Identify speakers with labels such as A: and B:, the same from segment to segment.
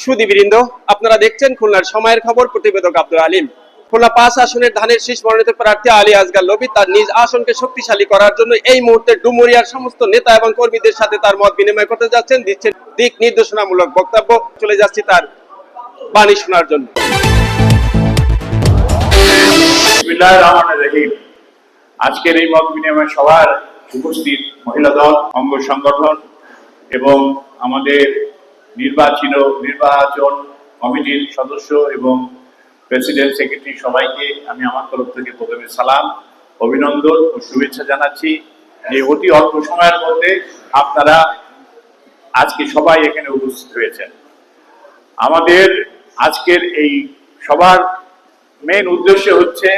A: সুদীবৃন্দ আপনারা দেখছেন খুলনার সময়ের খবর, প্রতিবেদক আব্দুল আলিম। খুলনা পাঁচ আসনের ধানের শীষ মনোনীত প্রার্থী আলী আজগার লবি তার নিজ আসনকে শক্তিশালী করার জন্য এই মুহূর্তে ডুমুরিয়ার সমস্ত নেতা এবং কর্মীদের সাথে তার মত বিনিময় করতে যাচ্ছেন, দিচ্ছেন দিক নির্দেশনামূলক বক্তব্য। চলে যাচ্ছি তার বাণী শোনার জন্য।
B: আজকের এই মত বিনিময় সভার উপস্থিত মহিলা দল, অঙ্গ সংগঠন এবং আমাদের নির্বাচিত নির্বাচন কমিটির সদস্য এবং প্রেসিডেন্ট সেক্রেটারি সবাইকে আমি আমার তরফ থেকে প্রথমে সালাম, অভিনন্দন ও শুভেচ্ছা জানাচ্ছি। এই অতি অল্প সময়ের মধ্যে আপনারা আজকে সবাই এখানে উপস্থিত হয়েছেন। আমাদের আজকের এই সবার মেন উদ্দেশ্য হচ্ছে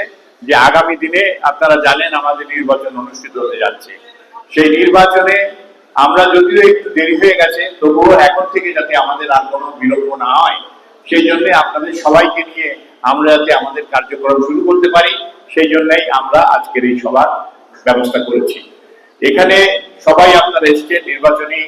B: যে আগামী দিনে আপনারা জানেন আমাদের নির্বাচন অনুষ্ঠিত হতে যাচ্ছে। সেই নির্বাচনে আমরা যদিও একটু দেরি হয়ে গেছে, তবুও এখন থেকে যাতে আমাদের আর কোনো বিলম্ব না হয়, সেই জন্য আপনাদের সবাইকে নিয়ে আমরা যাতে আমাদের কার্যক্রম শুরু করতে পারি, সেই জন্যই আমরা আজকের এই সভার ব্যবস্থা করেছি। এখানে সবাই আপনারা এসছেন, নির্বাচনী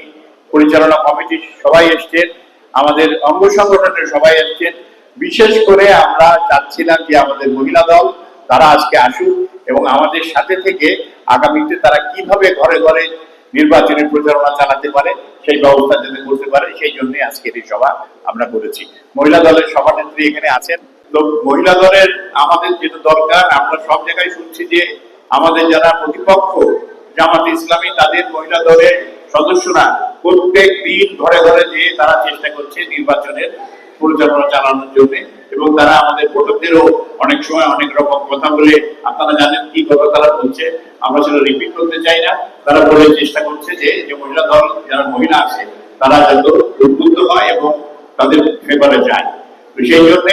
B: পরিচালনা কমিটির সবাই এসছেন, আমাদের অঙ্গ সংগঠনের সবাই এসছেন। বিশেষ করে আমরা চাচ্ছিলাম যে আমাদের মহিলা দল, তারা আজকে আসুক এবং আমাদের সাথে থেকে আগামীতে তারা কীভাবে ঘরে ঘরে নির্বাচনী প্রচারণা চালাতে পারে, সেই ব্যবস্থা যাতে করতে পারে, সেই জন্য আজকের এই সভা আমরা করেছি। মহিলা দলের সভানেত্রী এখানে আছেন। তো মহিলা দলের আমাদের যেটা দরকার, আমরা সব জায়গায় শুনছি যে আমাদের যারা প্রতিপক্ষ জামাত ইসলামী, তাদের মহিলা দলের সদস্যরা প্রত্যেক দিন ঘরে ঘরে যেয়ে তারা চেষ্টা করছে নির্বাচনের। পরিচালনা চালানোর জন্য এবং তারা আমাদের ভোটারদেরও অনেক সময় অনেক রকম কথা বলে আপনারা জানেন কি কথা তারা বলছে। আমরা সেটা রিপিট করতে চাই না। তারা বলে চেষ্টা করছে যে যে মহিলা দল, যারা মহিলা আছে, তারা যত উদ্বুদ্ধ হয় এবং তাদের ফেভারে যায়। তো সেই জন্য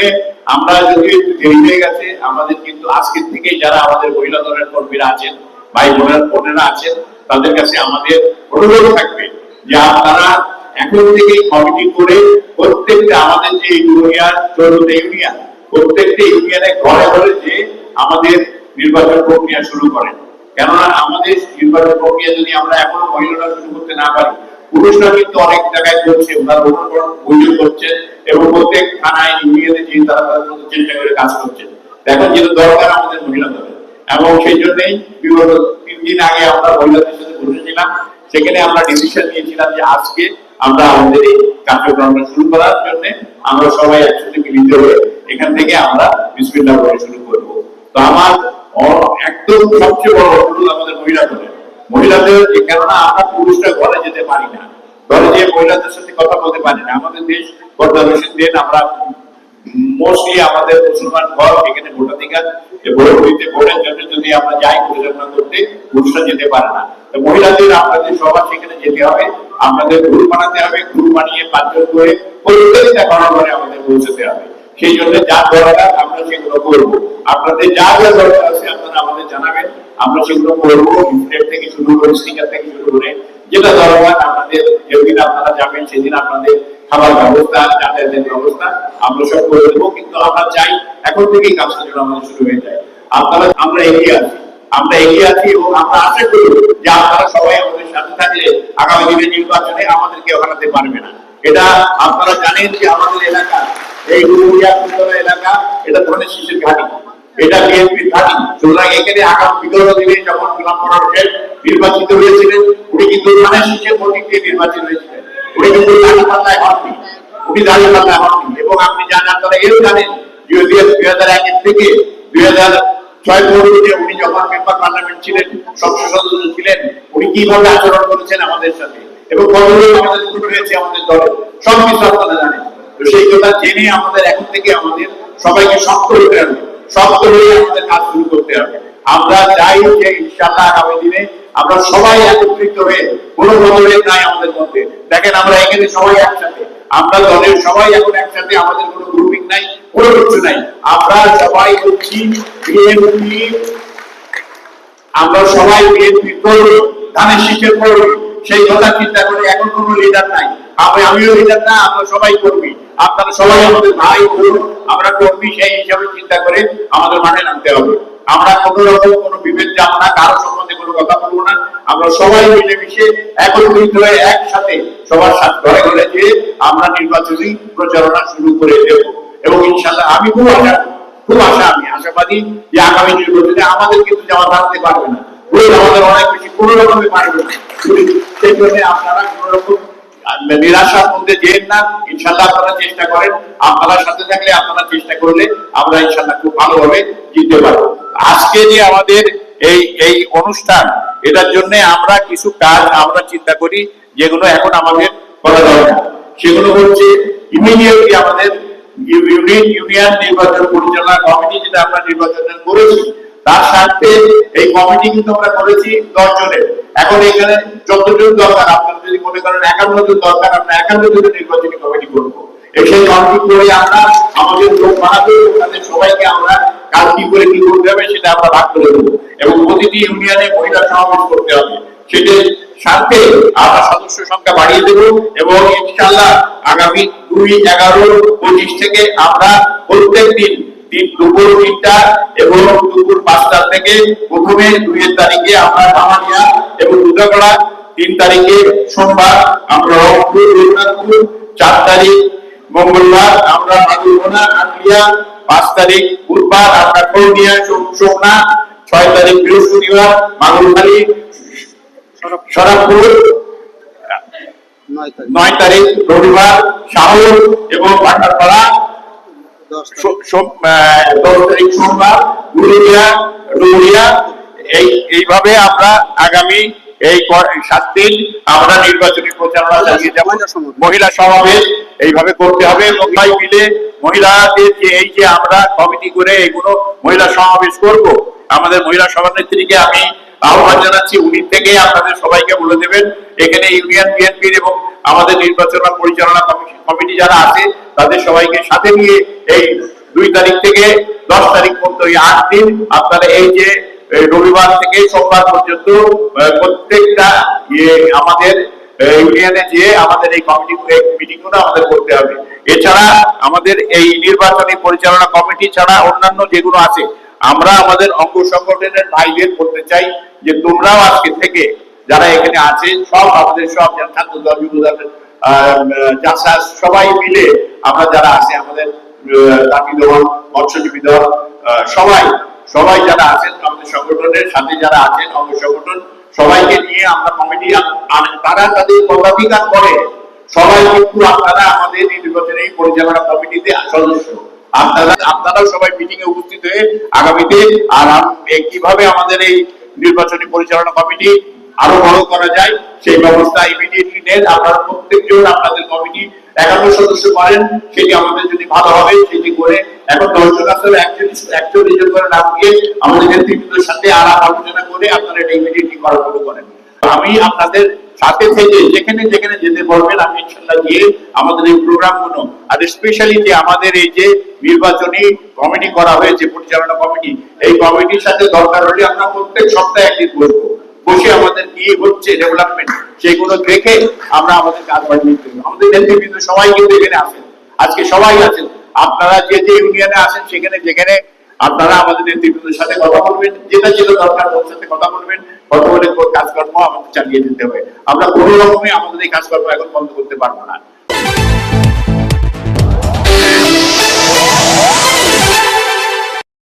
B: আমরা যদি একটু দেরি হয়ে গেছে, আমাদের কিন্তু আজকের থেকে যারা আমাদের মহিলা দলের কর্মীরা আছেন, ভাই বোনের, বোনেরা আছেন, তাদের কাছে আমাদের অনুরোধ থাকবে যে আপনারা এখন থেকে কমিটি করে প্রত্যেকটা আমাদের যে ইউনিয়ন চৌদ্দটা ইউনিয়ন, প্রত্যেকটা ইউনিয়নে ঘরে ঘরে যে আমাদের নির্বাচন প্রক্রিয়া শুরু করেন কেননা আমাদের নির্বাচন প্রক্রিয়া যদি আমরা এখনও মহিলারা শুরু করতে না পারি, পুরুষরা কিন্তু অনেক জায়গায় করছে, ওনারা অনুকরণ বৈঠক করছে এবং প্রত্যেক থানায়, ইউনিয়নে যে তারা তাদের চেষ্টা করে কাজ করছে। এখন যেটা দরকার আমাদের মহিলা দলের এবং সেই জন্যই বিগত তিন দিন আগে আমরা মহিলাদের সাথে বসেছিলাম। সেখানে আমরা ডিসিশন নিয়েছিলাম যে আজকে আমরা আমাদের এই কার্যক্রমটা শুরু করার জন্য আমরা সবাই একসাথে মিলিত হয়ে এখান থেকে আমরা বিসমিল্লাহ করে শুরু করব। তো আমার একদম সবচেয়ে বড় অনুরোধ আমাদের মহিলা দলের মহিলাদের যে কেননা আমরা পুরুষরা ঘরে যেতে পারি না। ঘরে যে মহিলাদের সাথে কথা বলতে পারি না। আমাদের দেশ গর্দাবেশন দেন, আমরা মোস্টলি আমাদের মুসলমান ঘর এখানে ভোটাধিকার ভোট দিতে ভোটের জন্য যদি আমরা যাই পরিচালনা করতে, পুরুষরা যেতে পারে না। তো মহিলাদের, আপনাদের সবার সেখানে যেতে হবে। আপনাদের গ্রুপ বানাতে হবে গ্রুপ বানিয়ে পাঁচজন করে প্রত্যেকটা ঘরে আমাদের পৌঁছাতে হবে। সেই জন্য যা দরকার আমরা সেগুলো করব। আপনাদের যা যা দরকার আছে আপনারা আমাদের জানাবেন। আমরা সেগুলো করব লিফলেট থেকে শুরু করে স্টিকার থেকে শুরু করে। যেটা দরকার আমাদের যেদিন আপনারা যাবেন, সেদিন আপনাদের খাবার ব্যবস্থা, যাতায়াতের ব্যবস্থা আমরা সব করে দেবো। কিন্তু আমরা চাই এখন থেকেই কাজটা যেন আমাদের শুরু হয়ে যায়। আপনারা, আমরা এগিয়ে আছি। আমরা এগিয়ে আছি এবং আমরা আশা করি যে আপনারা সবাই আমাদের সাথে থাকলে আগামী দিনে নির্বাচনে আমাদেরকে হারাতে পারবে না। এটা আপনারা জানেন যে আমাদের এলাকা, এই ডুমুরিয়া এলাকা, এটা ধরনের শিশুর ঘাটি। এটা বিএনপি সুতরাং এখানে আগাম বিগত দিনে যখন গোলাম নির্বাচিত হয়েছিলেন, উনি কিন্তু ভোটিং দিয়ে নির্বাচিত হয়েছিলেন। উনি কিন্তু হননি। উনি হননি। এবং আপনি জানেন, আপনারা এও জানেন দুই হাজার থেকে দুই হাজার কাজ শুরু করতে হবে। আমরা চাই যে দিনে আমরা সবাই একত্রিত হয়ে কোনো মতভেদ নাই আমাদের মধ্যে। দেখেন, আমরা এখানে সবাই একসাথে, আমরা দলের সবাই এখন একসাথে, আমাদের কোনো গ্রুপিং নাই। আমরা সবাই ধানের করব। সেই কথা চিন্তা করে এখন লিডার নাই। আমি, আমিও লিডার না, আমরা সবাই আপনারা সবাই আমাদের ভাই আমরা সেই হিসাবে চিন্তা করে আমাদের মাঠে নামতে হবে। আমরা কোনো রকম কোনো বিভেদ যাব না, কারও সম্বন্ধে কোনো কথা বলব না। আমরা সবাই মিলেমিশে একত্রিত হয়ে একসাথে সবার সাথে ঘরে ঘরে আমরা নির্বাচনী প্রচারণা শুরু করে দেব। এবং ইনশাল্লাহ আমি খুব আশা খুব আশা আমি আশাবাদী যে আগামী নির্বাচনে আমাদের কিন্তু যাওয়া থাকতে পারবে না। আমাদের অনেক বেশি কোনো রকমে পারবে না। সেই জন্য আপনারা কোনো রকম নিরাশার মধ্যে যেন না ইনশাল্লাহ আপনারা চেষ্টা করেন। আপনারা সাথে থাকলে আপনারা চেষ্টা করলে আমরা ইনশাল্লাহ খুব ভালোভাবে জিততে পারব। আজকে যে আমাদের এই এই অনুষ্ঠান, এটার জন্য আমরা কিছু কাজ আমরা চিন্তা করি যেগুলো এখন আমাদের করা দরকার। সেগুলো হচ্ছে ইমিডিয়েটলি আমাদের ইউনিয়ন নির্বাচন পরিচালনা কমিটি যেটা আমরা নির্বাচন করেছি। তার সাথে এই কমিটি কিন্তু আমরা করেছি দশ জনের এখন এখানে যতজন দরকার। আপনারা যদি মনে করেন একান্ন জন দরকার, আমরা একান্ন জনের নির্বাচনী কমিটি করব। সেই কমিটি করে আমরা আমাদের লোক বানাবো ওখানে সবাইকে আমরা কাজ কি করে কি করতে হবে সেটা আমরা ভাগ করে দেবো এবং প্রতিটি ইউনিয়নে মহিলা সমাবেশ করতে হবে। সেটার সাথে আমরা সদস্য সংখ্যা বাড়িয়ে দেব এবং ইনশাল্লাহ আগামী দুই এগারো, পঁচিশ থেকে আমরা প্রত্যেক দিন দুপুর তিনটা এবং দুপুর পাঁচটা থেকে প্রথমে দুইয়ের তারিখে আমরা ধামানিয়া এবং দুর্গাপাড়া তিন তারিখে সোমবার আমরা রংপুর রঘুনাথপুর চার তারিখ, মঙ্গলবার আমরা মাদুরগোনা আটলিয়া, পাঁচ তারিখ, বুধবার আমরা কর্নিয়া সোমনাথ ছয় তারিখ বৃহস্পতিবার, মাগুরখালী, সরাবপুর
C: নয় তারিখ।
B: রবিবার শাহর এবং ভান্ডারপাড়া
C: দশ তারিখ।
B: সোমবার গুরুলিয়া ডুমুরিয়া এই এইভাবে আমরা আগামী এই সাত দিন আমরা নির্বাচনী প্রচারণা চালিয়ে যাব।
C: মহিলা সমাবেশ।
B: মহিলা সমাবেশ এইভাবে করতে হবে এবং সবাই মিলে মহিলাদের যে এই যে আমরা কমিটি করে এগুলো মহিলা সমাবেশ করব। আমাদের মহিলা সভানেত্রীকে আমি আহ্বান জানাচ্ছি, উনি থেকে আপনাদের সবাইকে বলে দেবেন, এখানে ইউনিয়ন, বিএনপির এবং আমাদের নির্বাচন পরিচালনা কমিটি- যারা আছে, তাদের সবাইকে সাথে নিয়ে এই দুই তারিখ থেকে দশ তারিখ পর্যন্ত, এই আট দিন আপনারা এই যে রবিবার থেকে সোমবার পর্যন্ত প্রত্যেকটা ইয়ে আমাদের ইউনিয়নে যে আমাদের এই কমিটি মিটিংগুলো আমাদের করতে হবে। এছাড়া আমাদের এই নির্বাচনী পরিচালনা কমিটি ছাড়া অন্যান্য যেগুলো আছে আমরা আমাদের অঙ্গ সংগঠনের ভাইদের বলতে চাই যে তোমরাও আজকে থেকে যারা এখানে আছে, সব আমাদের সব সবাই মিলে আমরা যারা আছে, আমাদের মৎস্যজীবী দল সবাই সবাই যারা আছেন, আমাদের সংগঠনের সাথে যারা আছেন, অঙ্গ সংগঠন, সবাইকে নিয়ে আমরা কমিটি তারা তাদের পদাধিকার করে সবাই কিন্তু আপনারা আমাদের নির্বাচনী পরিচালনা কমিটিতে সদস্য। আপনারা সবাই মিটিং এ উপস্থিত হয়ে আগামীতে আর কীভাবে আমাদের এই নির্বাচনী পরিচালনা কমিটি আরও বড় করা যায়, সেই ব্যবস্থা ইমিডিয়েটলি নেন। আপনারা প্রত্যেকজন আপনাদের কমিটি একান্ন সদস্য করেন, সেটি আমাদের যদি ভালো হবে, সেটি করে এখন দশজন আসলে একজন একজন রিজন করে নাম দিয়ে আমাদের নেতৃত্বের সাথে আলাপ আলোচনা করে আপনারা এটা ইমিডিয়েটলি করা শুরু করেন। আমি আপনাদের সাথে থেকে যেখানে যেখানে যেতে বলবেন আমি ইনশাল্লাহ গিয়ে আমাদের এই প্রোগ্রামগুলো আর স্পেশালি যে আমাদের এই যে নির্বাচনী কমিটি করা হয়েছে, পরিচালনা কমিটি, এই কমিটির সাথে দরকার হলে আমরা প্রত্যেক সপ্তাহে একদিন বসবো। বসে আমাদের কি হচ্ছে ডেভেলপমেন্ট সেগুলো দেখে আমরা আমাদের কাজ বাড়িয়ে। আমাদের নেতৃবৃন্দ সবাই কিন্তু এখানে আছেন। আজকে সবাই আছেন। আপনারা যে যে ইউনিয়নে আছেন, সেখানে যেখানে আপনারা আমাদের নেতৃবৃন্দের সাথে কথা বলবেন, যেটা যেটা দরকার ওর সাথে কথা বলবেন কথা কাজকর্ম আমাদের চালিয়ে যেতে হবে। আমরা কোনো রকমে আমাদের এই কাজকর্ম এখন বন্ধ করতে পারব না।